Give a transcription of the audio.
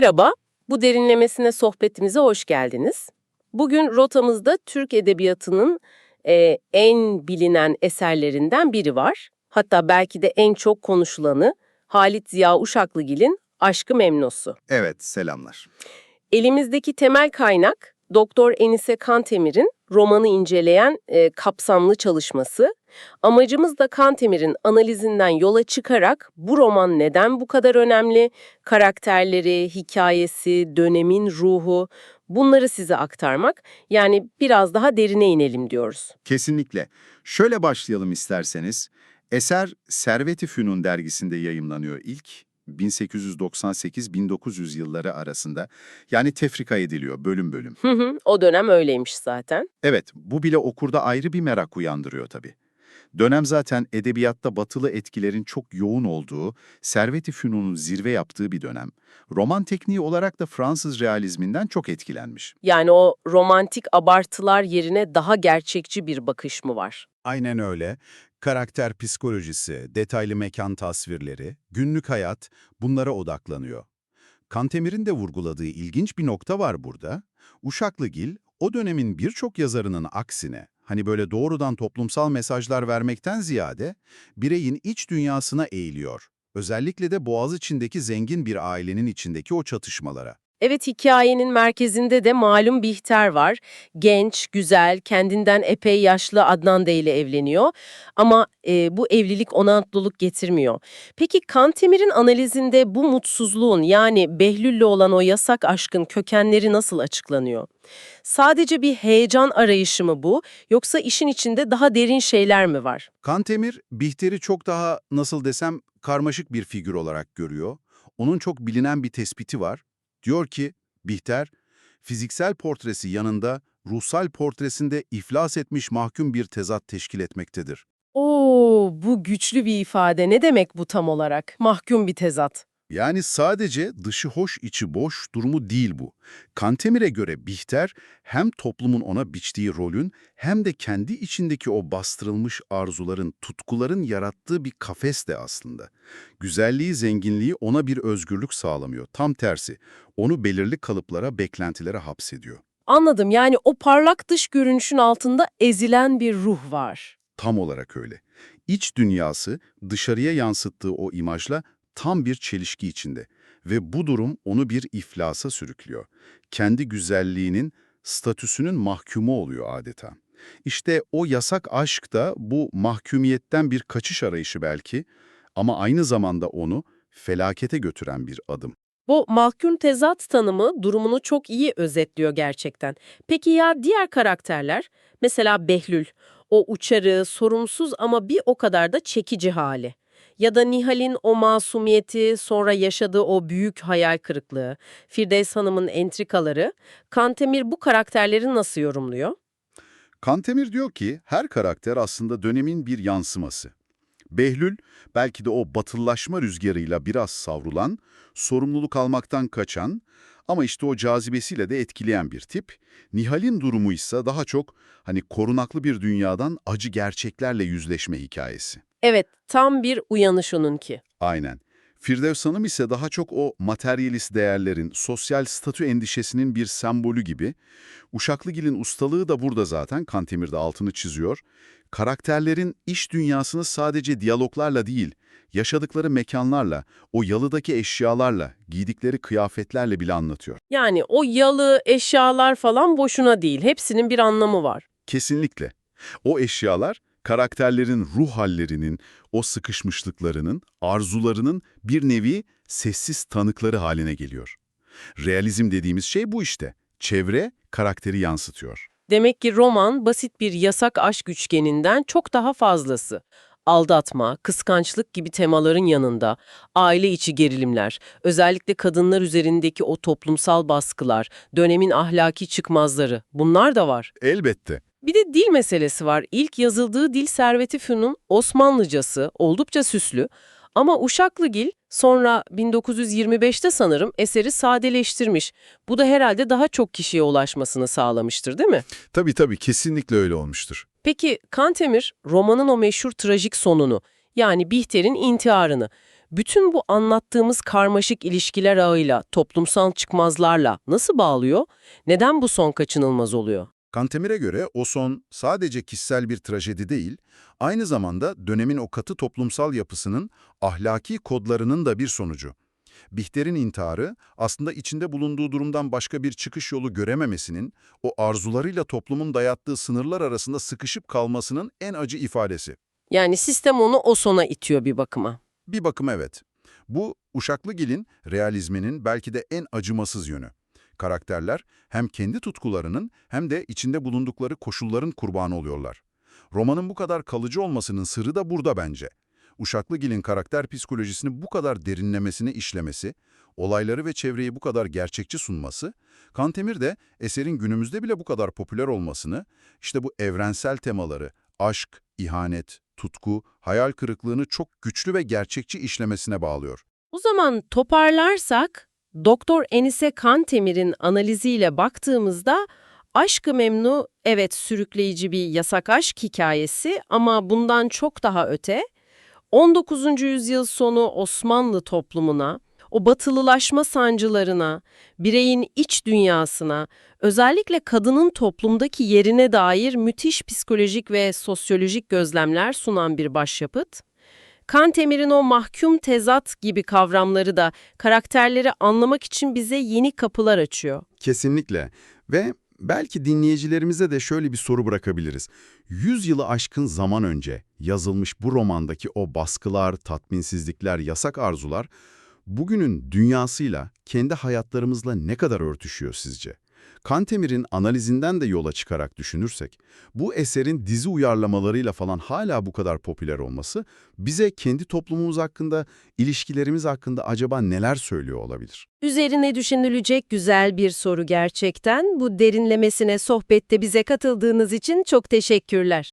Merhaba, bu derinlemesine sohbetimize hoş geldiniz. Bugün rotamızda Türk Edebiyatı'nın e, en bilinen eserlerinden biri var. Hatta belki de en çok konuşulanı Halit Ziya Uşaklıgil'in Aşkı Memnusu. Evet, selamlar. Elimizdeki temel kaynak Doktor Enise Kantemir'in romanı inceleyen e, kapsamlı çalışması. Amacımız da Kantemir'in analizinden yola çıkarak bu roman neden bu kadar önemli, karakterleri, hikayesi, dönemin ruhu bunları size aktarmak. Yani biraz daha derine inelim diyoruz. Kesinlikle. Şöyle başlayalım isterseniz. Eser Servet-i Fünun dergisinde yayımlanıyor ilk. 1898-1900 yılları arasında. Yani tefrika ediliyor bölüm bölüm. Hı hı, o dönem öyleymiş zaten. Evet, bu bile okurda ayrı bir merak uyandırıyor tabii. Dönem zaten edebiyatta batılı etkilerin çok yoğun olduğu, Servet-i Fünun'un zirve yaptığı bir dönem. Roman tekniği olarak da Fransız realizminden çok etkilenmiş. Yani o romantik abartılar yerine daha gerçekçi bir bakış mı var? Aynen öyle. Karakter psikolojisi, detaylı mekan tasvirleri, günlük hayat bunlara odaklanıyor. Kantemir'in de vurguladığı ilginç bir nokta var burada. Uşaklıgil, o dönemin birçok yazarının aksine, hani böyle doğrudan toplumsal mesajlar vermekten ziyade, bireyin iç dünyasına eğiliyor. Özellikle de Boğaziçi'ndeki zengin bir ailenin içindeki o çatışmalara. Evet hikayenin merkezinde de malum Bihter var. Genç, güzel, kendinden epey yaşlı Adnan Bey ile evleniyor. Ama e, bu evlilik ona mutluluk getirmiyor. Peki Kantemir'in analizinde bu mutsuzluğun yani Behlül'le olan o yasak aşkın kökenleri nasıl açıklanıyor? Sadece bir heyecan arayışı mı bu yoksa işin içinde daha derin şeyler mi var? Kantemir, Bihter'i çok daha, nasıl desem, karmaşık bir figür olarak görüyor. Onun çok bilinen bir tespiti var. Diyor ki, Bihter, fiziksel portresi yanında ruhsal portresinde iflas etmiş mahkum bir tezat teşkil etmektedir. Oo, bu güçlü bir ifade. Ne demek bu tam olarak? Mahkum bir tezat. Yani sadece dışı hoş içi boş durumu değil bu. Kantemir'e göre Bihter hem toplumun ona biçtiği rolün hem de kendi içindeki o bastırılmış arzuların, tutkuların yarattığı bir kafes de aslında. Güzelliği, zenginliği ona bir özgürlük sağlamıyor. Tam tersi, onu belirli kalıplara, beklentilere hapsediyor. Anladım. Yani o parlak dış görünüşün altında ezilen bir ruh var. Tam olarak öyle. İç dünyası dışarıya yansıttığı o imajla tam bir çelişki içinde ve bu durum onu bir iflasa sürüklüyor. Kendi güzelliğinin, statüsünün mahkumu oluyor adeta. İşte o yasak aşk da bu mahkumiyetten bir kaçış arayışı belki ama aynı zamanda onu felakete götüren bir adım. Bu mahkum tezat tanımı durumunu çok iyi özetliyor gerçekten. Peki ya diğer karakterler? Mesela Behlül, o uçarı, sorumsuz ama bir o kadar da çekici hali. Ya da Nihal'in o masumiyeti, sonra yaşadığı o büyük hayal kırıklığı, Firdevs Hanım'ın entrikaları, Kantemir bu karakterleri nasıl yorumluyor? Kantemir diyor ki her karakter aslında dönemin bir yansıması. Behlül belki de o batıllaşma rüzgarıyla biraz savrulan, sorumluluk almaktan kaçan ama işte o cazibesiyle de etkileyen bir tip. Nihal'in durumu ise daha çok hani korunaklı bir dünyadan acı gerçeklerle yüzleşme hikayesi. Evet, tam bir uyanış onunki. Aynen. Firdevs Hanım ise daha çok o materyalist değerlerin, sosyal statü endişesinin bir sembolü gibi. Uşaklıgil'in ustalığı da burada zaten Kantemir'de altını çiziyor. Karakterlerin iş dünyasını sadece diyaloglarla değil, yaşadıkları mekanlarla, o yalıdaki eşyalarla, giydikleri kıyafetlerle bile anlatıyor. Yani o yalı, eşyalar falan boşuna değil. Hepsinin bir anlamı var. Kesinlikle. O eşyalar karakterlerin ruh hallerinin, o sıkışmışlıklarının, arzularının bir nevi sessiz tanıkları haline geliyor. Realizm dediğimiz şey bu işte. Çevre karakteri yansıtıyor. Demek ki roman basit bir yasak aşk üçgeninden çok daha fazlası. Aldatma, kıskançlık gibi temaların yanında aile içi gerilimler, özellikle kadınlar üzerindeki o toplumsal baskılar, dönemin ahlaki çıkmazları bunlar da var. Elbette. Bir de dil meselesi var. İlk yazıldığı dil Servet-i Fünun Osmanlıcası oldukça süslü ama Uşaklıgil sonra 1925'te sanırım eseri sadeleştirmiş. Bu da herhalde daha çok kişiye ulaşmasını sağlamıştır değil mi? Tabii tabii kesinlikle öyle olmuştur. Peki Kantemir romanın o meşhur trajik sonunu yani Bihter'in intiharını bütün bu anlattığımız karmaşık ilişkiler ağıyla, toplumsal çıkmazlarla nasıl bağlıyor? Neden bu son kaçınılmaz oluyor? Kantemir'e göre o son sadece kişisel bir trajedi değil, aynı zamanda dönemin o katı toplumsal yapısının ahlaki kodlarının da bir sonucu. Bihter'in intiharı aslında içinde bulunduğu durumdan başka bir çıkış yolu görememesinin, o arzularıyla toplumun dayattığı sınırlar arasında sıkışıp kalmasının en acı ifadesi. Yani sistem onu o sona itiyor bir bakıma. Bir bakım evet. Bu Uşaklıgil'in realizminin belki de en acımasız yönü. Karakterler hem kendi tutkularının hem de içinde bulundukları koşulların kurbanı oluyorlar. Romanın bu kadar kalıcı olmasının sırrı da burada bence. Uşaklıgil'in karakter psikolojisini bu kadar derinlemesine işlemesi, olayları ve çevreyi bu kadar gerçekçi sunması, Kantemir de eserin günümüzde bile bu kadar popüler olmasını, işte bu evrensel temaları, aşk, ihanet, tutku, hayal kırıklığını çok güçlü ve gerçekçi işlemesine bağlıyor. O zaman toparlarsak, Doktor Enise Kantemir'in analiziyle baktığımızda Aşk-ı Memnu evet sürükleyici bir yasak aşk hikayesi ama bundan çok daha öte, 19. yüzyıl sonu Osmanlı toplumuna, o batılılaşma sancılarına, bireyin iç dünyasına, özellikle kadının toplumdaki yerine dair müthiş psikolojik ve sosyolojik gözlemler sunan bir başyapıt. Kantemir'in o mahkum tezat gibi kavramları da karakterleri anlamak için bize yeni kapılar açıyor. Kesinlikle. Ve belki dinleyicilerimize de şöyle bir soru bırakabiliriz. 100 yılı aşkın zaman önce yazılmış bu romandaki o baskılar, tatminsizlikler, yasak arzular bugünün dünyasıyla, kendi hayatlarımızla ne kadar örtüşüyor sizce? Kantemir'in analizinden de yola çıkarak düşünürsek, bu eserin dizi uyarlamalarıyla falan hala bu kadar popüler olması bize kendi toplumumuz hakkında, ilişkilerimiz hakkında acaba neler söylüyor olabilir? Üzerine düşünülecek güzel bir soru gerçekten. Bu derinlemesine sohbette bize katıldığınız için çok teşekkürler.